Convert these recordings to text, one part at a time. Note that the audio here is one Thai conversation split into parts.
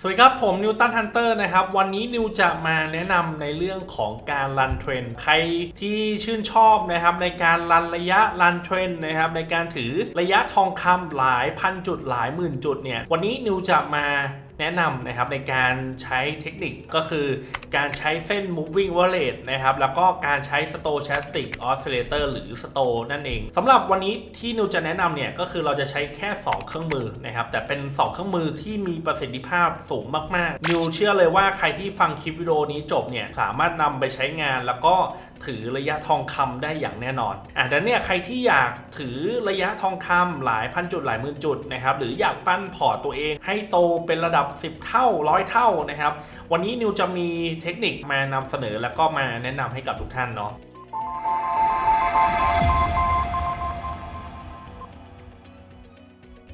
สวัสดีครับ ผมนิวตันฮันเตอร์นะครับ วันนี้นิวจะมาแนะนำในเรื่องของการรันเทรนใครที่ชื่นชอบนะครับในการรันระยะรันเทรนนะครับในการถือระยะทองคำหลายพันจุดหลายหมื่นจุดเนี่ยวันนี้นิวจะมา แนะนำนะครับในการใช้เทคนิคก็คือการใช้เส้น moving wallet นะครับแล้วก็การใช้ stochastic oscillator หรือ sto นั่นเองสำหรับวันนี้ที่นิวจะแนะนำเนี่ยก็คือเราจะใช้แค่ 2 เครื่องมือนะครับแต่เป็น 2 เครื่องมือที่มีประสิทธิภาพสูงมากๆนิวเชื่อเลยว่าใครที่ฟังคลิปวิดีโอนี้จบเนี่ยสามารถนำไปใช้งานแล้วก็ ถือระยะทองคำได้อย่างแน่นอนอะดังนั้นเนี่ยใครที่อยากถือระยะทองคำหลายพันจุดหลายหมื่นจุดนะครับหรืออยากปั้นพอร์ตตัวเอง ให้โตเป็นระดับ 10 เท่าร้อยเท่านะครับ วันนี้นิวจะมีเทคนิคมานำเสนอแล้วก็มาแนะนำให้กับทุกท่านเนาะ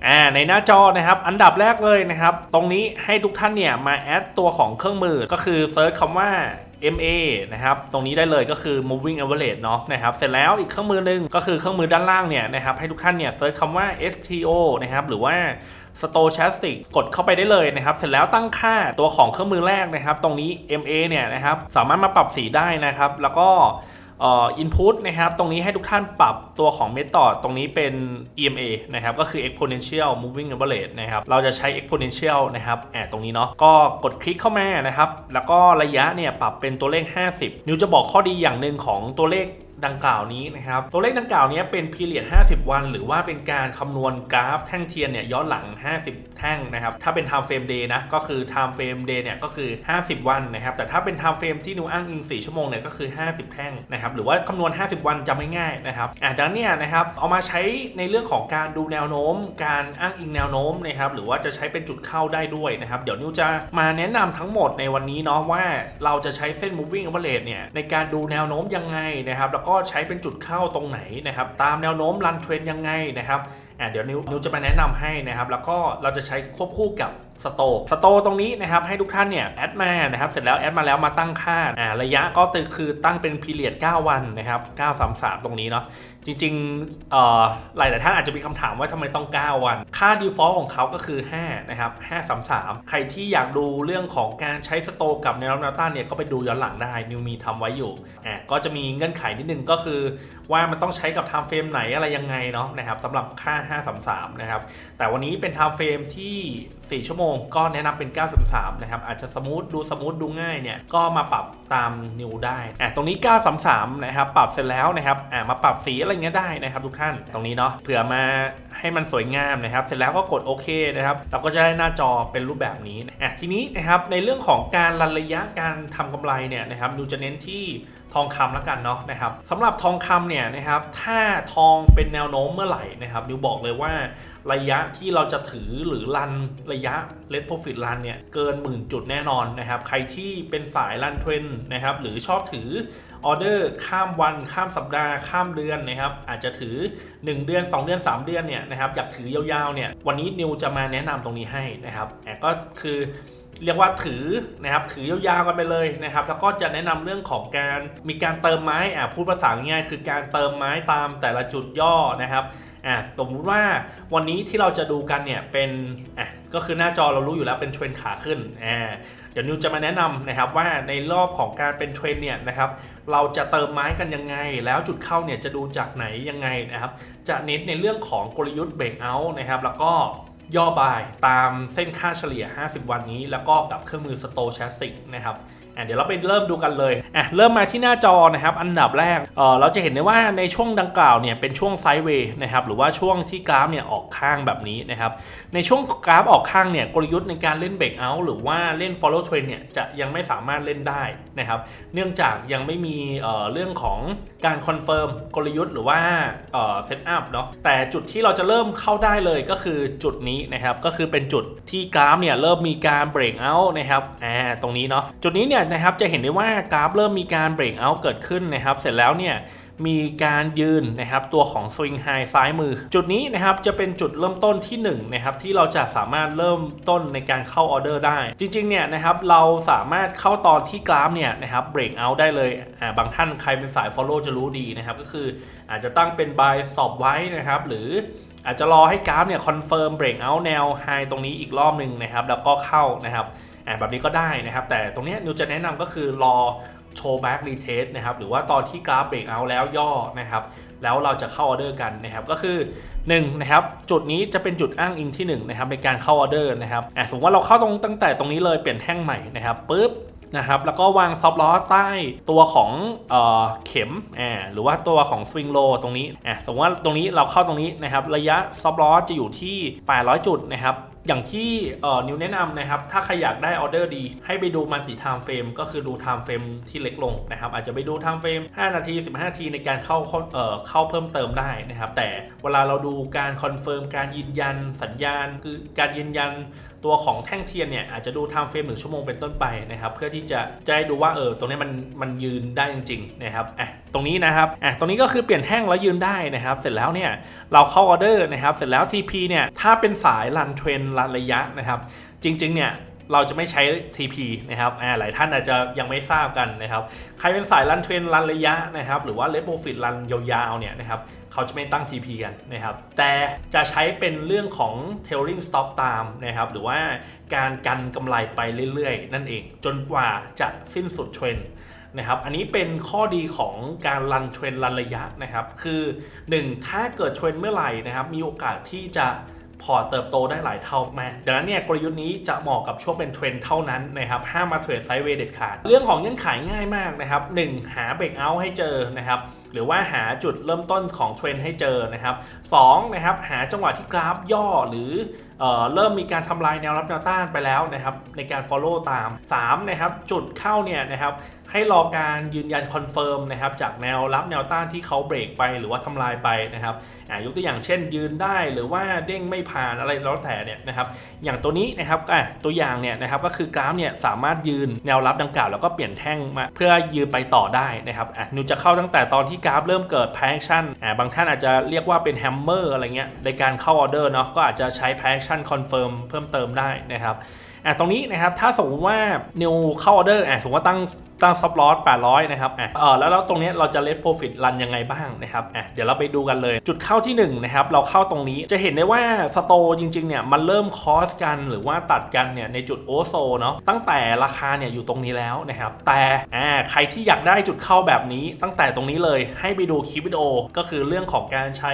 อ่าในหน้าจอนะครับอันดับแรกเลยนะครับ ตรงนี้ให้ทุกท่านเนี่ยมาแอดตัวของเครื่องมือก็คือเซิร์ชคำว่า MA นะครับ ตรงนี้ได้เลยก็คือ moving average เนาะนะครับ เสร็จแล้วอีกเครื่องมือหนึ่งก็คือเครื่องมือด้านล่างเนี่ยนะครับให้ทุกท่านเนี่ยเซิร์ชคำว่า STO นะครับหรือว่า stochastic กดเข้าไปได้เลยนะครับ เสร็จแล้วตั้งค่าตัวของเครื่องมือแรกนะครับ ตรงนี้ MA เนี่ยนะครับสามารถมาปรับสีได้นะครับ แล้วก็ อินพุตนะครับ ตรงนี้ให้ทุกท่านปรับตัวของเมธอดตรงนี้เป็น EMA นะครับ ก็คือ exponential moving average นะครับ เราจะใช้ exponential นะครับแอบตรงนี้เนาะ ก็กดคลิกเข้ามานะครับ แล้วก็ระยะเนี่ยปรับเป็นตัวเลข 50 นิวจะบอกข้อดีอย่างหนึ่งของตัวเลข ดังกล่าวนี้นะครับ ตัวเลขดังกล่าวนี้เป็น period 50 วัน หรือว่าเป็นการคำนวณกราฟแท่งเทียนเนี่ยย้อนหลัง 50 แท่งนะครับ ถ้าเป็น time frame day นะ ก็คือ time frame day เนี่ยก็คือ 50 วันนะครับ แต่ถ้าเป็น time frame ที่นิวอ้างอิง 4 ชั่วโมงเนี่ยก็คือ 50 แท่งนะครับ หรือว่าคำนวณ 50 วันจำไม่ง่ายนะครับอะดังนั้นเนี่ยนะครับ เอามาใช้ในเรื่องของการดูแนวโน้ม การอ้างอิงแนวโน้มนะครับ หรือว่าจะใช้เป็นจุดเข้าได้ด้วยนะครับ เดี๋ยวนิวจะมาแนะนำทั้งหมดในวันนี้เนาะว่าเราจะใช้เส้น moving average เนี่ยในการดูแนวโน้มยังไงนะครับ แล้วก็็ใช้เป็นจุดเข้าตรงไหนนะครับตามแนวโน้มรันเทรนยังไงนะครับอะเดี๋ยวนิวนิวจะมาแนะนำให้นะครับแล้วก็เราจะใช้ควบคู่กับสโตสโตตรงนี้นะครับให้ทุกท่านเนี่ยแอดมานะครับเสร็จแล้วแอดมาแล้วมาตั้งค่าอ่าระยะก็ตือคือตั้งเป็นพีเรียด9วันนะครับ933 ตรงนี้เนาะ จริงๆเอ่อหลายท่านอาจจะมีคำถามว่าทำไมต้อง 9 วัน ค่า default ของเขาก็คือ 5 นะครับ 533 ใครที่อยากดูเรื่องของการใช้สโตกับแนวรับแนวต้านเนี่ยก็ไปดูย้อนหลังได้ นิวมีทำไว้อยู่อะก็จะมีเงื่อนไขนิดนึงก็คือ ว่ามันต้องใช้กับ time frame ไหนอะไรยังไงเนาะนะครับสำหรับค่า 533 นะครับ แต่วันนี้เป็น time frame ที่ 4 ชั่วโมง ก็แนะนำเป็น 933 นะครับอาจจะสมูทดูสมูทดูง่ายเนี่ยก็มาปรับ ตามนิวได้อะตรงนี้ 933 นะครับ ปรับเสร็จแล้วนะครับอะมาปรับสีอะไรเงี้ยได้นะครับทุกท่านตรงนี้เนาะเผื่อมาให้มันสวยงามนะครับ เสร็จแล้วก็กดโอเคนะครับ เราก็จะได้หน้าจอเป็นรูปแบบนี้อะทีนี้นะครับในเรื่องของการรันระยะการทำกำไรเนี่ยนะครับนิวจะเน้นที่ทองคำแล้วกันเนาะนะครับสำหรับทองคำเนี่ยนะครับถ้าทองเป็นแนวโน้มเมื่อไหร่นะครับนิวบอกเลยว่า ระยะที่เราจะถือหรือรันระยะ Let Profit Run เนี่ยเกินหมื่นจุดแน่นอนนะครับ ใครที่เป็นสายรันเทรนนะครับหรือชอบถือออเดอร์ข้ามวันข้ามสัปดาห์ข้ามเดือนนะครับอาจจะถือ 1 เดือน 2 เดือน 3 เดือนเนี่ยนะครับอยากถือยาวๆเนี่ยวันนี้นิวจะมาแนะนำตรงนี้ให้นะครับแอบก็คือเรียกว่าถือนะครับถือยาวๆกันไปเลยนะครับแล้วก็จะแนะนำเรื่องของการมีการเติมไม้อะพูดภาษาง่ายคือการเติมไม้ตามแต่ละจุดย่อนะครับ อะสมมุติว่าวันนี้ที่เราจะดูกันเนี่ยเป็นอะก็คือหน้าจอเรารู้อยู่แล้วเป็นเทรนขาขึ้นอ่าเดี๋ยวนิวจะมาแนะนำนะครับว่าในรอบของการเป็นเทรนเนี่ยนะครับเราจะเติมไม้กันยังไง แล้วจุดเข้าเนี่ยจะดูจากไหนยังไงนะครับจะเน้นในเรื่องของกลยุทธ์เบรกเอาท์นะครับแล้วก็ย่อบายตามเส้นค่าเฉลี่ย 50 วันนี้ แล้วก็กับเครื่องมือ Stochastic นะครับ อะเดี๋ยวเราไปเริ่มดูกันเลยอะเริ่มมาที่หน้าจอนะครับอันดับแรกเออเราจะเห็นได้ว่าในช่วงดังกล่าวเนี่ยเป็นช่วงไซด์เวย์นะครับหรือว่าช่วงที่กราฟเนี่ยออกข้างแบบนี้นะครับในช่วงกราฟออกข้างเนี่ยกลยุทธ์ในการเล่นเบรกเอาท์หรือว่าเล่น follow trend เนี่ยจะยังไม่สามารถเล่นได้นะครับเนื่องจากยังไม่มีเอ่อเรื่องของ การคอนเฟิร์มกลยุทธ์หรือว่าเซตอัพเนาะแต่จุดที่เราจะเริ่มเข้าได้เลยก็คือจุดนี้นะครับ ก็คือเป็นจุดที่กราฟเนี่ยเริ่มมีการเบรกเอาท์นะครับอ่าตรงนี้เนาะจุดนี้เนี่ยนะครับจะเห็นได้ว่ากราฟเริ่มมีการเบรกเอาท์เกิดขึ้นนะครับ เสร็จแล้วเนี่ย มีการยืนนะครับตัวของ Swing High ซ้ายมือ จุดนี้นะครับจะเป็นจุดเริ่มต้นที่1นะครับที่เราจะสามารถเริ่มต้นในการเข้าออเดอร์ได้ จริงๆเนี่ยนะครับเราสามารถเข้าตอนที่กราฟเนี่ยนะครับเบรกเอาได้เลยอ่าบางท่านใครเป็นสาย Follow จะรู้ดีนะครับก็คืออาจจะตั้งเป็น buy stop ไว้นะครับหรืออาจจะรอให้กราฟเนี่ยคอนเฟิร์มเบรกเอาแนวไฮตรงนี้อีกรอบหนึ่งนะครับแล้วก็เข้านะครับอ่าแบบนี้ก็ได้นะครับ แต่ตรงเนี้ยนิวจะแนะนำก็คือรอ โชว์แบ็กรีเทสนะครับหรือว่าตอนที่กราฟเบรกเอาแล้วย่อนะครับแล้วเราจะเข้าออเดอร์กันนะครับก็คือ1นะครับจุดนี้จะเป็นจุดอ้างอิงที่1นะครับในการเข้าออเดอร์นะครับอะสมมติว่าเราเข้าตรงตั้งแต่ตรงนี้เลยเปลี่ยนแท่งใหม่นะครับปุ๊บนะครับแล้วก็วางซอฟล้อใต้ตัวของเอ่อเข็มอ่าหรือว่าตัวของสวิงโลตรงนี้อะสมมติว่าตรงนี้เราเข้าตรงนี้นะครับระยะซอฟล้อจะอยู่ที่ 800 จุดนะครับ อย่างที่นิวแนะนำนะครับ ถ้าใครอยากได้ออเดอร์ดี ให้ไปดูมัลติไทม์เฟรมก็คือดูไทม์เฟรมที่เล็กลงนะครับ อาจจะไปดูไทม์เฟรม5 นาที 15 นาทีในการเข้าเข้าเอ่อเข้าเพิ่มเติมได้นะครับ แต่เวลาเราดูการคอนเฟิร์มการยืนยันสัญญาณ คือการยืนยัน ตัวของแท่งเทียนเนี่ยอาจจะดูไทม์เฟรมหนึ่งชั่วโมงเป็นต้นไปนะครับเพื่อที่จะจะให้ดูว่าเออตรงนี้มันมันยืนได้จริงๆนะครับอะตรงนี้นะครับอะตรงนี้ก็คือเปลี่ยนแท่งแล้วยืนได้นะครับ เสร็จแล้วเนี่ยเราเข้าออเดอร์นะครับเสร็จแล้ว TP เนี่ยถ้าเป็นสายรันเทรนรันระยะนะครับจริงๆเนี่ย เราจะไม่ใช้ TP นะครับหลายท่านอาจจะยังไม่ทราบกันนะครับ ใครเป็นสายรันเทรนรันระยะนะครับ หรือว่าเลทโปรฟิตรันยาวๆเนี่ยนะครับเขาจะไม่ตั้ง TP กันนะครับ แต่จะใช้เป็นเรื่องของ tailing stop ตามนะครับ หรือว่าการกันกำไรไปเรื่อยๆ นั่นเอง จนกว่าจะสิ้นสุดเทรนนะครับ อันนี้เป็นข้อดีของการรันเทรนรันระยะนะครับ คือ 1 ถ้าเกิดเทรนเมื่อไหร่นะครับ มีโอกาสที่จะ พอตเติบโตได้หลายเท่ามากดังนั้นเนี่ยกลยุทธ์นี้จะเหมาะกับช่วงเป็นเทรนเท่านั้นนะครับห้ามมาเทรดไซด์เวย์เด็ดขาด เรื่องของเงื่อนไขง่ายมากนะครับ1หาเบรกเอาท์ให้เจอนะครับหรือว่าหาจุดเริ่มต้นของเทรนให้เจอนะครับ2นะครับหาจังหวะที่กราฟย่อหรือเอ่อเริ่มมีการทำลายแนวรับแนวต้านไปแล้วนะครับในการ follow ตาม3นะครับจุดเข้าเนี่ยนะครับ ให้รอการยืนยันคอนเฟิร์มนะครับจากแนวรับแนวต้านที่เขาเบรกไปหรือว่าทำลายไปนะครับอ่ายกตัวอย่างเช่นยืนได้หรือว่าเด้งไม่ผ่านอะไรแล้วแต่เนี่ยนะครับอย่างตัวนี้นะครับอะตัวอย่างเนี่ยนะครับก็คือกราฟเนี่ยสามารถยืนแนวรับดังกล่าวแล้วก็เปลี่ยนแท่งมาเพื่อยืนไปต่อได้นะครับอะนิวจะเข้าตั้งแต่ตอนที่กราฟเริ่มเกิด passion อ่าบางท่านอาจจะเรียกว่าเป็นแฮมเมอร์อะไรเงี้ยในการเข้าออเดอร์เนาะก็อาจจะใช้ passion confirm เพิ่มเติมได้นะครับ อะตรงนี้นะครับถ้าสมมติว่านิวเข้าออเดอร์อะสมมติว่าตั้งตั้งซับลอส800 นะครับ อะเออแล้วแล้วตรงนี้เราจะเลทโปรฟิตรันยังไงบ้างนะครับ อะ เดี๋ยวเราไปดูกันเลย จุดเข้าที่1นะครับ เราเข้าตรงนี้ จะเห็นได้ว่าสโตจริงๆ เนี่ย มันเริ่มคอสกันหรือว่าตัดกันเนี่ยในจุดโอโซเนาะ ตั้งแต่ราคาเนี่ยอยู่ตรงนี้แล้วนะครับ แต่ อ่า ใครที่อยากได้จุดเข้าแบบนี้ตั้งแต่ตรงนี้เลย ให้ไปดูคลิปวิดีโอ ก็คือเรื่องของการใช้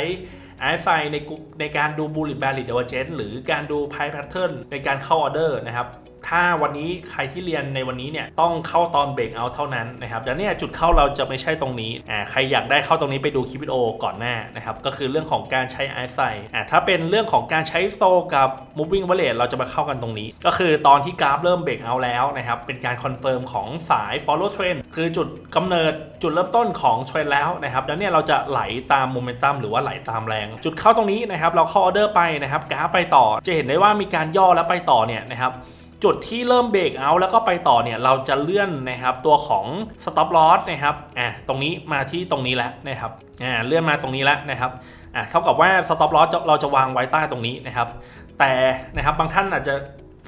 ไอไฟในในการดู bullet barrel divergence หรือการดูไพ่แพทเทิร์นในการเข้าออเดอร์นะครับ ถ้าวันนี้ใครที่เรียนในวันนี้เนี่ยต้องเข้าตอนเบรกเอาเท่านั้นนะครับดังนี้จุดเข้าเราจะไม่ใช่ตรงนี้อ่าใครอยากได้เข้าตรงนี้ไปดูคลิปวิดีโอก่อนหน้านะครับก็คือเรื่องของการใช้ไอไฟอ่าถ้าเป็นเรื่องของการใช้โซกับ moving average เราจะมาเข้ากันตรงนี้ ก็คือตอนที่กราฟเริ่มเบรกเอาแล้วนะครับเป็นการคอนเฟิร์มของสาย follow trend คือจุดกำเนิดจุดเริ่มต้นของเทรนแล้วนะครับแล้วเนี่ยเราจะไหลตามโมเมนตัมหรือว่าไหลตามแรง จุดเข้าตรงนี้นะครับเราเข้าออเดอร์ไปนะครับกราฟไปต่อ จะเห็นได้ว่ามีการย่อแล้วไปต่อเนี่ยนะครับ จุดที่เริ่มเบรกเอาแล้วก็ไปต่อเนี่ยเราจะเลื่อนนะครับตัวของ stop loss นะครับอะตรงนี้มาที่ตรงนี้แล้วนะครับอ่าเลื่อนมาตรงนี้แล้วนะครับอะเท่ากับว่า stop loss เราจะวางไว้ใต้ตรงนี้นะครับ แต่นะครับบางท่านอาจจะ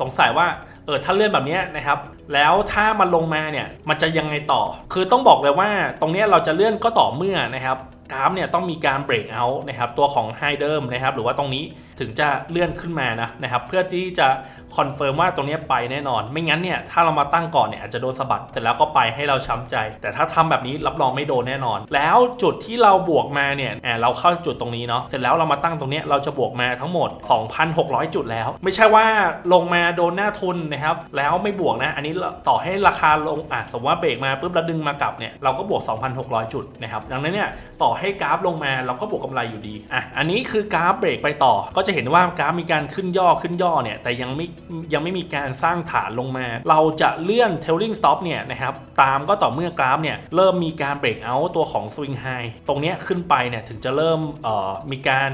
สงสัยว่าเออถ้าเลื่อนแบบนี้นะครับ แล้วถ้ามันลงมาเนี่ยมันจะยังไงต่อ คือต้องบอกเลยว่าตรงเนี้ยเราจะเลื่อนก็ต่อเมื่อนะครับกราฟเนี่ยต้องมีการเบรกเอาท์นะครับตัวของไฮเดิมนะครับหรือว่าตรงนี้ ถึงจะเลื่อนขึ้นมานะนะครับเพื่อที่จะคอนเฟิร์มว่าตรงนี้ไปแน่นอน ไม่งั้นเนี่ยถ้าเรามาตั้งก่อนเนี่ยอาจจะโดนสะบัดเสร็จแล้วก็ไปให้เราช้ำใจ แต่ถ้าทำแบบนี้รับรองไม่โดนแน่นอน แล้วจุดที่เราบวกมาเนี่ยอ่าเราเข้าจุดตรงนี้เนาะเสร็จแล้วเรามาตั้งตรงนี้เราจะบวกมาทั้งหมด 2,600 จุดแล้ว ไม่ใช่ว่าลงมาโดนหน้าทุนนะครับแล้วไม่บวกนะ อันนี้ต่อให้ราคาลงอะสมมติว่าเบรกมาปุ๊บแล้วดึงมากลับเนี่ยเราก็บวก 2,600 จุดนะครับดังนั้นเนี่ยต่อให้กราฟลงมาเราก็บวกกำไรอยู่ดีอะอันนี้คือกราฟเบรกไปต่อก็จะจะเห็นว่ากราฟมีการขึ้นย่อขึ้นย่อเนี่ยแต่ยังไม่ยังไม่มีการสร้างฐานลงมา เราจะเลื่อน tailing stop เนี่ยนะครับตามก็ต่อเมื่อกราฟเนี่ยเริ่มมีการเบรกเอาตัวของ swing high ตรงเนี้ยขึ้นไปเนี่ยถึงจะเริ่มเอ่อมีการ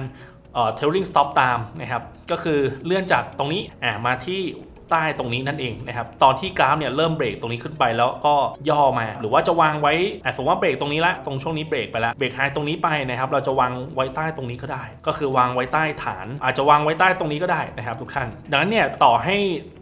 เอ่อ tailing stop ตามนะครับก็คือเลื่อนจากตรงนี้อะมาที่ ใต้ตรงนี้นั่นเองนะครับตอนที่กราฟเนี่ยเริ่มเบรกตรงนี้ขึ้นไปแล้วก็ย่อมา หรือว่าจะวางไว้อะสมมติว่าเบรกตรงนี้ละตรงช่วงนี้เบรกไปล้วเบรกไฮตรงนี้ไปนะครับเราจะวางไว้ใต้ตรงนี้ก็ได้ ก็คือวางไว้ใต้ฐาน อาจจะวางไว้ใต้ตรงนี้ก็ได้นะครับทุกท่านดังนั้นเนี่ยต่อให้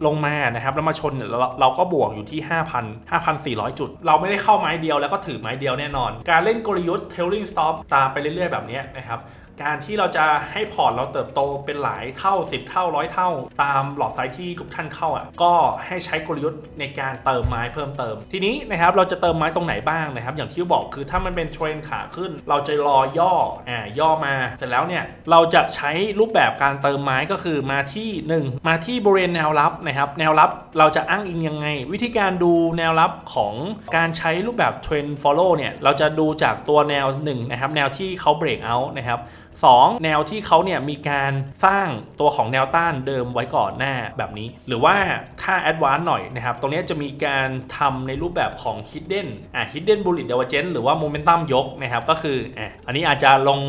ลงมานะครับแล้วมาชนเนี่ยเราเราก็บวกอยู่ที่ 5,000 5,400 จุด เราไม่ได้เข้าไม้เดียวแล้วก็ถือไม้เดียวแน่นอน การเล่นกลยุทธ์ tailing stop ตามไปเรื่อยๆแบบนี้นะครับ การที่เราจะให้พอร์ตเราเติบโตเป็นหลายเท่า 10 เท่าร้อยเท่า ตามหลอดไซส์ที่ทุกท่านเข้าอะก็ให้ใช้กลยุทธ์ในการเติมไม้เพิ่มเติม ทีนี้นะครับเราจะเติมไม้ตรงไหนบ้างนะครับ อย่างที่บอกคือถ้ามันเป็นเทรนขาขึ้น เราจะรอย่ออ่าย่อมา เสร็จแล้วเนี่ยเราจะใช้รูปแบบการเติมไม้ก็คือมาที่หนึ่งมาที่บริเวณแนวรับนะครับ แนวรับเราจะอ้างอิงยังไง วิธีการดูแนวรับของการใช้รูปแบบ Trend Follow เนี่ยเราจะดูจากตัวแนวหนึ่งนะครับแนวที่เขา break out นะครับ 2. แนวที่เขาเนี่ยมีการสร้างตัวของแนวต้านเดิมไว้ก่อนหน้าแบบนี้ หรือว่าถ้าแอดวานซ์หน่อยนะครับตรงนี้จะมีการทำในรูปแบบของ hidden อ่า hidden bullet divergence หรือว่า momentum ยกนะครับก็คืออะอันนี้อาจจะลง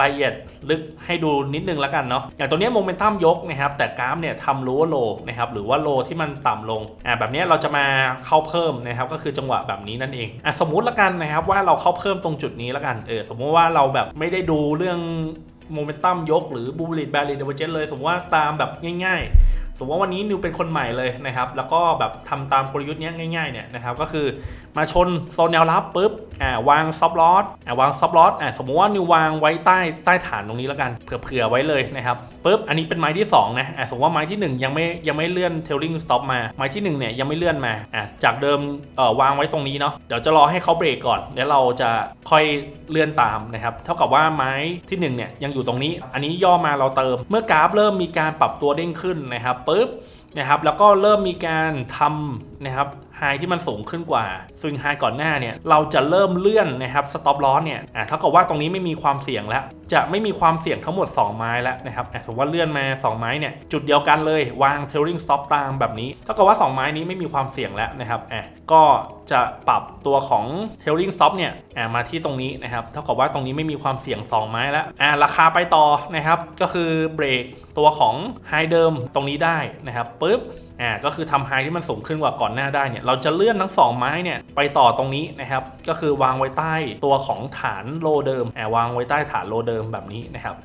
รายละเอียดลึกให้ดูนิดนึงแล้วกันเนาะอย่างตัวนี้ย momentum ยกนะครับแต่กราฟเนี่ยทำ lower low นะครับหรือว่า low ที่มันต่ำลงอ่าแบบนี้เราจะมาเข้าเพิ่มนะครับก็คือจังหวะแบบนี้นั่นเองอะสมมุติละกันนะครับว่าเราเข้าเพิ่มตรงจุดนี้ละกันเออสมมุติว่าเราแบบไม่ได้ดูเรื่อง โมเมนตัมยกหรือบูลิตแบริเดเวอร์เจนเลย สมมติว่าตามแบบง่ายๆ สมมติว่าวันนี้นิวเป็นคนใหม่เลยนะครับ แล้วก็แบบทำตามกลยุทธ์นี้ง่ายๆเนี่ยนะครับ ก็คือ มาชนโซนแนวรับปุ๊บอ่าวางซับลอสอ่าวางซับลอสอ่าสมมติว่านิววางไว้ใต้ใต้ฐานตรงนี้แล้วกันเผื่อๆไว้เลยนะครับปุ๊บอันนี้เป็นไม้ที่2นะอ่าสมมติว่าไม้ที่ 1 ยังไม่ยังไม่เลื่อนเทลลิงสต็อปมาไม้ที่1เนี่ยยังไม่เลื่อนมาอ่าจากเดิมเอ่อวางไว้ตรงนี้เนาะเดี๋ยวจะรอให้เขาเบรกก่อนแล้วเราจะค่อยเลื่อนตามนะครับเท่ากับว่าไม้ที่1เนี่ยยังอยู่ตรงนี้ อันนี้ย่อมาเราเติม เมื่อกราฟเริ่มมีการปรับตัวเด้งขึ้นนะครับปุ๊บนะครับแล้วก็เริ่มมีการทำนะครับ ไฮที่มันสูงขึ้นกว่าสวิงไฮก่อนหน้าเนี่ยเราจะเริ่มเลื่อนนะครับสต็อปลอสเนี่ยอะเท่ากับว่าตรงนี้ไม่มีความเสี่ยงแล้ว จะไม่มีความเสี่ยงทั้งหมด 2 ไม้แล้วนะครับอะสมมติว่าเลื่อนมา 2 ไม้เนี่ยจุดเดียวกันเลยวางเทลลิงสต็อปตามแบบนี้เท่ากับว่า 2 ไม้นี้ไม่มีความเสี่ยงแล้วนะครับอะก็จะปรับตัวของเทลลิงสต็อปเนี่ยอะมาที่ตรงนี้นะครับเท่ากับว่าตรงนี้ไม่มีความเสี่ยง 2 ไม้แล้วอะราคาไปต่อนะครับก็คือเบรกตัวของไฮเดิมตรงนี้ได้นะครับปุ๊บอ่าก็คือทำไฮที่มันสูงขึ้นกว่าก่อนหน้าได้เนี่ยเราจะเลื่อนทั้ง 2 ไม้เนี่ยไปต่อตรงนี้นะครับก็คือวางไว้ใต้ตัวของฐานโลเดิมอ่าวางไว้ใต้ฐานโลเดิมแบบนี้นะครับ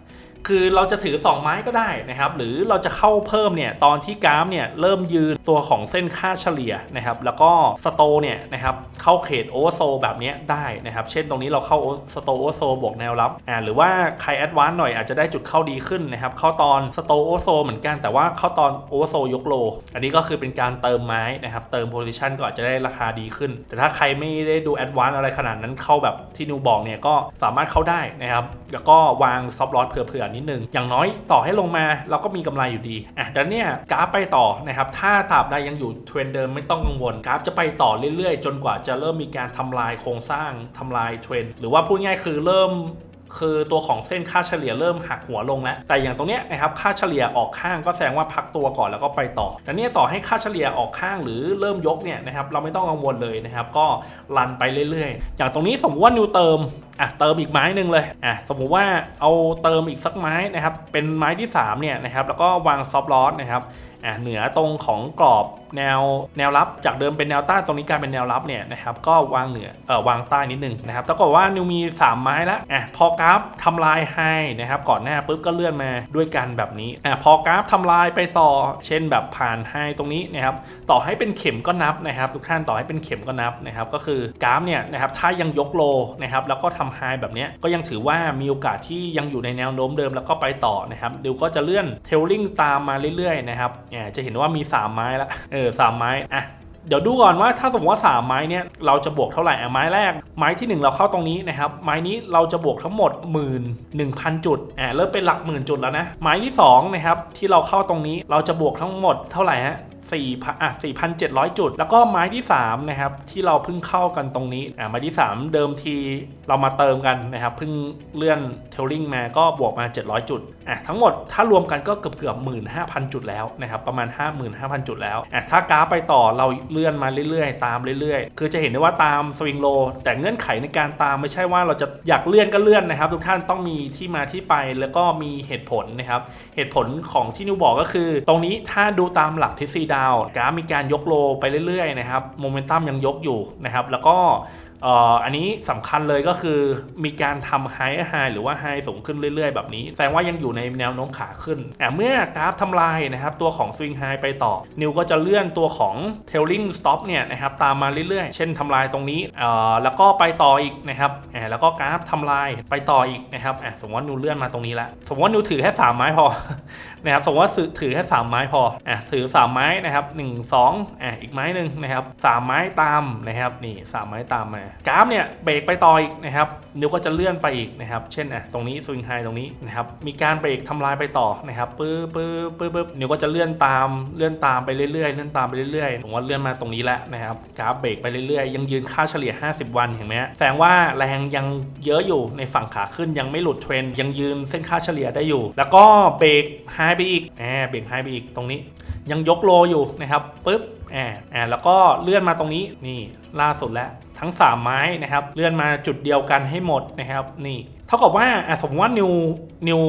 คือเราจะถือ 2 ไม้ก็ได้นะครับ หรือเราจะเข้าเพิ่มเนี่ยตอนที่กราฟเนี่ยเริ่มยืนตัวของเส้นค่าเฉลี่ยนะครับ แล้วก็สโตเนี่ยนะครับเข้าเขตโอเวอร์โซแบบนี้ได้นะครับ เช่นตรงนี้เราเข้าสโตโอเวอร์โซบวกแนวรับอ่าหรือว่าใครแอดวานซ์หน่อยอาจจะได้จุดเข้าดีขึ้นนะครับ เข้าตอนสโตโอเวอร์โซเหมือนกันแต่ว่าเข้าตอนโอเวอร์โซยกโล อันนี้ก็คือเป็นการเติมไม้นะครับเติมโพซิชันก็อาจจะได้ราคาดีขึ้น แต่ถ้าใครไม่ได้ดูแอดวานซ์อะไรขนาดนั้นเข้าแบบที่นิวบอกเนี่ยก็สามารถเข้าได้นะครับแล้วก็วางซับลอสเผื่อๆนิดนึง อย่างน้อยต่อให้ลงมาเราก็มีกำไรอยู่ดี อะดังเนี่ยกราฟไปต่อนะครับ ถ้าตราบใดยังอยู่เทรนเดิมไม่ต้องกังวลกราฟจะไปต่อเรื่อยๆ จนกว่าจะเริ่มมีการทำลายโครงสร้างทำลายเทรนหรือว่าพูดง่ายคือเริ่มคือตัวของเส้นค่าเฉลี่ยเริ่มหักหัวลงแล้ว แต่อย่างตรงเนี้ยนะครับค่าเฉลี่ยออกข้างก็แสดงว่าพักตัวก่อนแล้วก็ไปต่อแต่เนี่ยต่อให้ค่าเฉลี่ยออกข้างหรือเริ่มยกเนี่ยนะครับเราไม่ต้องกังวลเลยนะครับก็รันไปเรื่อยๆ อย่างตรงนี้สมมติว่านิวเติม อะเติมอีกไม้หนึ่งเลยอะสมมุติว่าเอาเติมอีกสักไม้นะครับเป็นไม้ที่3เนี่ยนะครับแล้วก็วางซอฟต์ลอสนะครับ อะเหนือตรงของกรอบแนวแนวรับจากเดิมเป็นแนวต้านตรงนี้กลายเป็นแนวรับเนี่ยนะครับก็วางเหนือเออวางใต้นิดนึงนะครับแต่ก็ว่านิวมี 3 ไม้แล้วอะพอกราฟทำลายไฮนะครับก่อนหน้าปุ๊บก็เลื่อนมาด้วยกันแบบนี้อะพอกราฟทำลายไปต่อ เช่นแบบผ่านไฮตรงนี้นะครับต่อให้เป็นเข็มก็นับนะครับ ทุกท่านต่อให้เป็นเข็มก็นับนะครับก็คือกราฟเนี่ยนะครับถ้ายังยกโลนะครับแล้วก็ทำไฮแบบนี้ก็ยังถือว่ามีโอกาสที่ยังอยู่ในแนวโน้มเดิมแล้วก็ไปต่อนะครับดิวก็จะเลื่อนเทลลิงตามมาเรื่อยๆนะครับอ่าจะเห็นว่ามี 3 ไม้ละเออสามไม้อะเดี๋ยวดูก่อนว่าถ้าสมมติว่า 3 ไม้เนี่ยเราจะบวกเท่าไหร่อะไม้แรก ไม้ที่ 1 เราเข้าตรงนี้นะครับ ไม้นี้เราจะบวกทั้งหมด 1 1 0 0 0 จุดอ่าเริ่มเป็นหลักหมื่นจุดแล้วนะ ไม้ที่2นะครับที่เราเข้าตรงนี้เราจะบวกทั้งหมดเท่าไหร่ฮะ4พันอะ4,700จุด แล้วก็ไม้ที่3นะครับที่เราเพิ่งเข้ากันตรงนี้อ่าไม้ที่ 3 เดิมทีเรามาเติมกันนะครับเพิ่งเลื่อนเทลลิงมาก็บวกมา 700 จุด อะทั้งหมดถ้ารวมกันก็เกือบเกือบ15,000จุดแล้วนะครับประมาณ 55,000 จุดแล้วอะถ้ากราฟไปต่อเราเลื่อนมาเรื่อยๆ ตามเรื่อยๆ คือจะเห็นได้ว่าตามสวิงโลแต่เงื่อนไขในการตามไม่ใช่ว่าเราจะอยากเลื่อนก็เลื่อนนะครับ ทุกท่านต้องมีที่มาที่ไปแล้วก็มีเหตุผลนะครับเหตุผลของที่นิวบอกก็คือ ตรงนี้ถ้าดูตามหลักทฤษฎีดาวกราฟมีการยกโลไปเรื่อยๆนะครับโมเมนตัมยังยกอยู่นะครับแล้วก็ อันนี้สำคัญเลยก็คือมีการทำไฮไฮหรือว่าไฮสูงขึ้นเรื่อย ๆ แบบนี้แสดงว่ายังอยู่ในแนวโน้มขาขึ้นเมื่อกราฟทำลายนะครับตัวของสวิงไฮไปต่อ นิวก็จะเลื่อนตัวของ tailing stop เนี่ยนะครับตามมาเรื่อยๆ เช่นทำลายตรงนี้อ่อแล้วก็ไปต่ออีกนะครับอ่าแล้วก็กราฟทำลายไปต่ออีกนะครับอะสมมติว่านิวเลื่อนมาตรงนี้ล้วสมมติว่านิวถือแค่สามไม้พอนะครับสมมติว่าถือแค่สามไม้พออะถือสามไม้นะครับหนึ่งสองอะอีกไม้หนึ่งนะครับสามไม้ตามนะครับนี่สามไม้ตามมากราฟเนี่ยเบรกไปต่ออีกนะครับนิวก็จะเลื่อนไปอีกนะครับ เช่นอะตรงนี้สวิงไฮตรงนี้นะครับ มีการเบรกทำลายไปต่อนะครับปื๊บปื๊บปื๊บปื๊บนิวก็จะเลื่อนตาม เลื่อนตามไปเรื่อยๆ เลื่อนตามไปเรื่อยๆ ผมว่าเลื่อนมาตรงนี้แล้วนะครับ กราฟเบรกไปเรื่อยๆ ยังยืนค่าเฉลี่ย 50 วันเห็นไหมแสดงว่าแรงยังเยอะอยู่ในฝั่งขาขึ้นยังไม่หลุดเทรนยังยืนเส้นค่าเฉลี่ยได้อยู่ แล้วก็เบรกไฮไปอีกแหมเบรกไฮไปอีกตรงนี้ ยังยกโลอยู่นะครับปุ๊บแอบแอบแล้วก็เลื่อนมาตรงนี้นี่ล่าสุดแล้ว ทั้ง 3 ไม้นะครับเลื่อนมาจุดเดียวกันให้หมดนะครับนี่เท่ากับว่าสมมติว่านิวนิว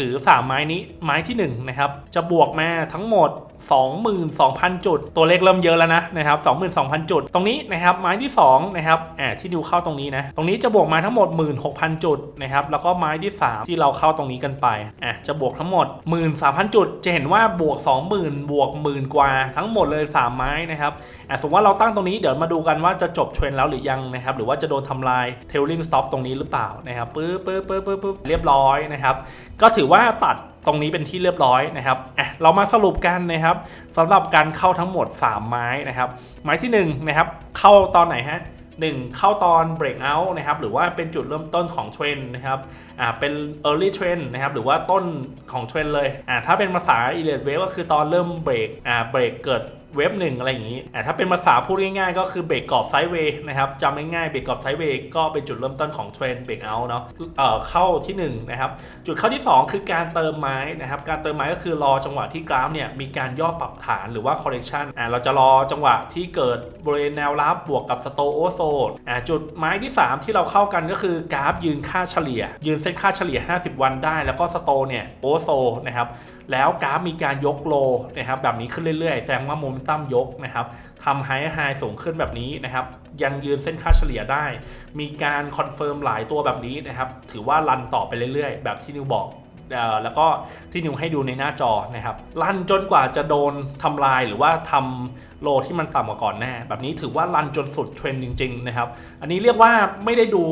ถือ 3 ไม้นี้ไม้ที่1นะครับจะบวกมาทั้งหมด 22,000 จุด ตัวเลขเริ่มเยอะแล้วนะนะครับ22,000 จุด ตรงนี้นะครับไม้ที่2นะครับแอบที่นิวเข้าตรงนี้นะตรงนี้จะบวกมาทั้งหมด 16,000 จุดนะครับแล้วก็ไม้ที่ 3 ที่เราเข้าตรงนี้กันไปอะจะบวกทั้งหมด 13,000 จุด จะเห็นว่าบวก 20,000 บวกหมื่นกว่าทั้งหมดเลย 3 ไม้นะครับอะสมมติว่าเราตั้งตรงนี้เดี๋ยวมาดูกันว่าจะจบเทรนแล้วหรือยังนะครับหรือว่าจะโดนทำลาย tailing stop ตรงนี้หรือเปล่านะครับปึ๊บปึ๊บปึ๊บปึ๊บปึ๊บเรียบร้อยนะครับก็ถือว่าตัด ตรงนี้เป็นที่เรียบร้อยนะครับอะเรามาสรุปกันนะครับสำหรับการเข้าทั้งหมด 3 ไม้นะครับ ไม้ที่1นะครับเข้าตอนไหนฮะ1เข้าตอน break out นะครับหรือว่าเป็นจุดเริ่มต้นของเทรนนะครับอ่าเป็น early trend นะครับหรือว่าต้นของเทรนเลยอ่าถ้าเป็นภาษา e l i t e wave ก็คือตอนเริ่มเบรกอ่าเบรกเกิด เว็บหนึ่งอะไรอย่างนี้อ่าถ้าเป็นภาษาพูดง่ายๆ ก็คือเบรกกรอบไซด์เวย์นะครับจำง่ายๆเบรกกรอบไซด์เวย์ก็เป็นจุดเริ่มต้นของเทรนเบรกเอาเนาะเอ่อเข้าที่หนึ่งนะครับจุดเข้าที่ 2 คือการเติมไม้นะครับการเติมไม้ก็คือรอจังหวะที่กราฟเนี่ยมีการย่อปรับฐานหรือว่า correction อ่าเราจะรอจังหวะที่เกิดบริเวณแนวรับบวกกับสโตโอโซอ่าจุดไม้ที่ 3 ที่เราเข้ากันก็คือกราฟยืนค่าเฉลี่ย ยืนเส้นค่าเฉลี่ย 50 วันได้ แล้วก็สโตเนี่ยโอโซนะครับ แล้วกราฟมีการยกโลนะครับแบบนี้ขึ้นเรื่อยๆ แสดงว่าโมเมนตัมยกนะครับทำไฮไฮสูงขึ้นแบบนี้นะครับ ยังยืนเส้นค่าเฉลี่ยได้ มีการคอนเฟิร์มหลายตัวแบบนี้นะครับ ถือว่ารันต่อไปเรื่อยๆ แบบที่นิวบอกแล้วก็ที่นิวให้ดูในหน้าจอนะครับลันจนกว่าจะโดนทำลายหรือว่าทำ โลที่มันต่ำกว่าก่อนแน่แบบนี้ถือว่ารันจนสุดเทรนจริง ๆ นะครับ อันนี้เรียกว่าไม่ได้ดู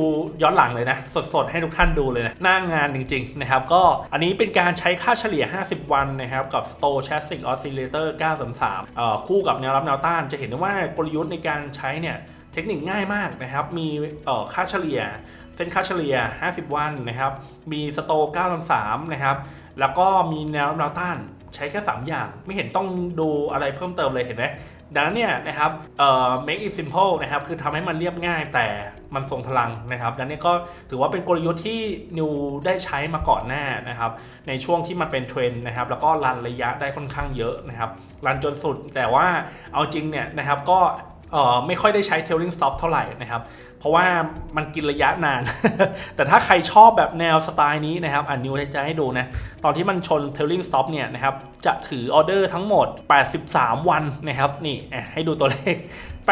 ย้อนหลังเลยนะ สดๆ ให้ทุกท่านดูเลยนะหน้างงานจริง ๆ นะครับ ก็อันนี้เป็นการใช้ค่าเฉลี่ย 50 วันนะครับ กับ Stochastic Oscillator 933เอ่อคู่กับแนวรับแนวต้าน จะเห็นได้ว่ากลยุทธ์ในการใช้เนี่ยเทคนิคง่ายมากนะครับ มีเอ่อค่าเฉลี่ยเส้นค่าเฉลี่ย 50 วันนะครับ มีสโต933นะครับ แล้วก็มีแนวรับแนวต้านใช้แค่ 3 อย่าง ไม่เห็นต้องดูอะไรเพิ่มเติมเลยเห็นไหม ดังนั้นเนี่ยนะครับเอ่อ make it simple นะครับคือทำให้มันเรียบง่ายแต่มันทรงพลังนะครับดังนี้ก็ถือว่าเป็นกลยุทธ์ที่นิวได้ใช้มาก่อนหน้านะครับในช่วงที่มันเป็นเทรนด์นะครับแล้วก็รันระยะได้ค่อนข้างเยอะนะครับรันจนสุดแต่ว่าเอาจริงเนี่ยนะครับก็ไม่ค่อยได้ใช้ tailing stop เท่าไหร่นะครับ เพราะว่ามันกินระยะนาน แต่ถ้าใครชอบแบบแนวสไตล์นี้นะครับอ่านนิวจะให้ดูนะ ตอนที่มันชน tailing stop เนี่ยนะครับ จะถือออเดอร์ทั้งหมด 83 วันนะครับ นี่ให้ดูตัวเลข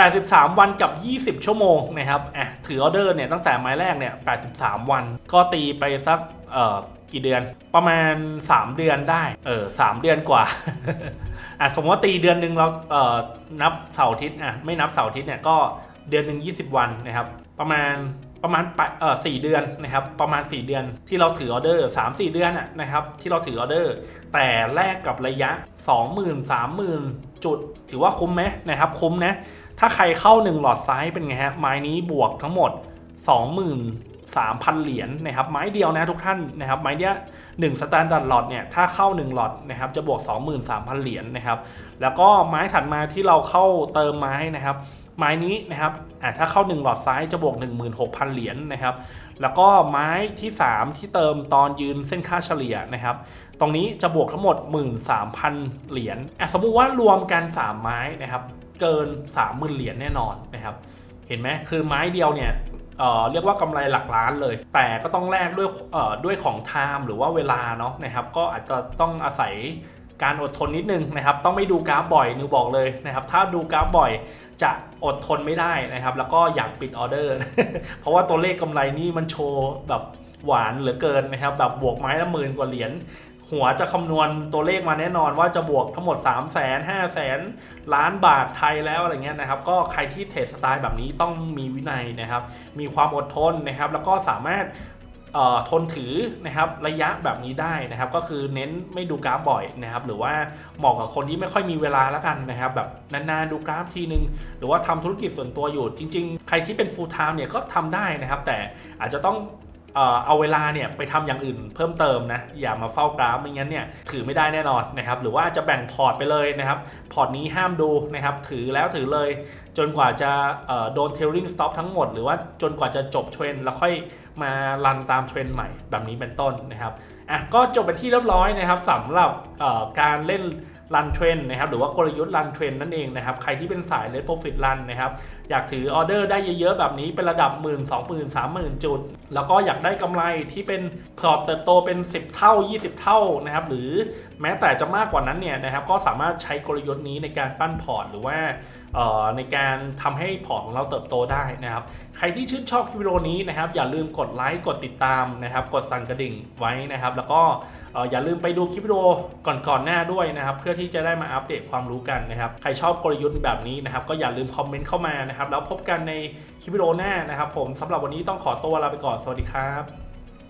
83 วันกับ 20 ชั่วโมงนะครับอะถือออเดอร์เนี่ยตั้งแต่ไม้แรกเนี่ย 83 วัน ก็ตีไปสักเอ่อกี่เดือน ประมาณ 3 เดือนได้ เออ3เดือนกว่าอะสมมติว่าตีเดือนหนึ่งเราเอ่อนับเสาร์อาทิตย์อะไม่นับเสาร์อาทิตย์เนี่ยก็ เดือนหนึ่ง20 วันนะครับ ประมาณประมาณปะเออสี่เดือนนะครับ ประมาณ 4 เดือนที่เราถือออเดอร์3 4 เดือนอะนะครับ ที่เราถือออเดอร์ แต่แลกกับระยะ 20,000 30,000 จุด ถือว่าคุ้มไหมนะครับ คุ้มนะ ถ้าใครเข้า 1 หลอดไซส์เป็นไงฮะไม้นี้บวกทั้งหมด23,000 เหรียญนะครับ ไม้เดียวนะทุกท่านนะครับ ไม้เนี้ย1สแตนดาร์ดหลอดเนี่ยถ้าเข้า 1 หลอดนะครับจะบวก 23,000 เหรียญนะครับ แล้วก็ไม้ถัดมาที่เราเข้าเติมไม้นะครับ ไม้นี้นะครับถ้าเข้า 1 หลอดซ้ายจะบวก 16,000 เหรียญนะครับ แล้วก็ไม้ที่ 3 ที่เติมตอนยืนเส้นค่าเฉลี่ยนะครับ ตรงนี้จะบวกทั้งหมด 13,000 เหรียญสมมุติว่ารวมกัน 3 ไม้นะครับ เกิน 30,000 เหรียญแน่นอนนะครับ เห็นไหมคือไม้เดียวเนี่ยเเรียกว่ากำไรหลักล้านเลย แต่ก็ต้องแลกด้วยด้วยของไทม์หรือว่าเวลาเนาะนะครับ ก็อาจจะต้องอาศัยการอดทนนิดนึงนะครับ ต้องไม่ดูกราฟบ่อยนิวบอกเลยนะครับ ถ้าดูกราฟบ่อย จะอดทนไม่ได้นะครับ แล้วก็อยากปิดออเดอร์ เพราะว่าตัวเลขกำไรนี่มันโชว์แบบหวานเหลือเกินนะครับ แบบบวกไม้ละหมื่นกว่าเหรียญหัวจะคำนวณตัวเลขมาแน่นอนว่าจะบวกทั้งหมด 3 0 0 0 0 0 5 0 0 0 0 ล้านบาทไทยแล้วอะไรเงี้ยนะครับ ก็ใครที่เทรดสไตล์แบบนี้ต้องมีวินัยนะครับ มีความอดทนนะครับ แล้วก็สามารถ ทนถือนะครับระยะแบบนี้ได้นะครับ ก็คือเน้นไม่ดูกราฟบ่อยนะครับ หรือว่าเหมาะกับคนที่ไม่ค่อยมีเวลาแล้วกันนะครับ แบบนานๆดูกราฟทีนึง หรือว่าทำธุรกิจส่วนตัวอยู่จริง ๆ ใครที่เป็น full time เนี่ยก็ทำได้นะครับ แต่อาจจะต้องเอาเวลาเนี่ยไปทำอย่างอื่นเพิ่มเติมนะอย่ามาเฝ้ากราฟไม่งั้นเนี่ยถือไม่ได้แน่นอนนะครับหรือว่าจะแบ่งพอร์ตไปเลยนะครับพอร์ตนี้ห้ามดูนะครับถือแล้วถือเลย จนกว่าจะโดน trailing stop ทั้งหมด หรือว่าจนกว่าจะจบเทรนแล้วค่อย มารันตามเทรนด์ใหม่แบบนี้เป็นต้นนะครับอะก็จบเป็นที่เรียบร้อยนะครับสำหรับการเล่นรันเทรนนะครับหรือว่ากลยุทธ์รันเทรนนั่นเองนะครับใครที่เป็นสาย let profit run นะครับอยากถือออเดอร์ได้เยอะๆ แบบนี้เป็นระดับ1 0 0 0 0 2 0 0 0 0 3 0,000จุด แล้วก็อยากได้กำไรที่เป็นพอร์ตเติบโตเป็น 10 เท่า 20 เท่านะครับหรือแม้แต่จะมากกว่านั้นเนี่ยนะครับก็สามารถใช้กลยุทธ์นี้ในการปั้นพอร์ตหรือว่า ในการทำให้พอร์ตของเราเติบโตได้นะครับ ใครที่ชื่นชอบคลิปวิดีโอนี้นะครับ อย่าลืมกดไลค์กดติดตามนะครับ กดสั่นกระดิ่งไว้นะครับ แล้วก็เอ่ออย่าลืมไปดูคลิปวิดีโอก่อนๆหน้าด้วยนะครับ เพื่อที่จะได้มาอัปเดตความรู้กันนะครับ ใครชอบกลยุทธ์แบบนี้นะครับ ก็อย่าลืมคอมเมนต์เข้ามานะครับ แล้วพบกันในคลิปวิดีโอหน้านะครับ ผมสำหรับวันนี้ต้องขอตัวลาไปก่อนสวัสดีครับ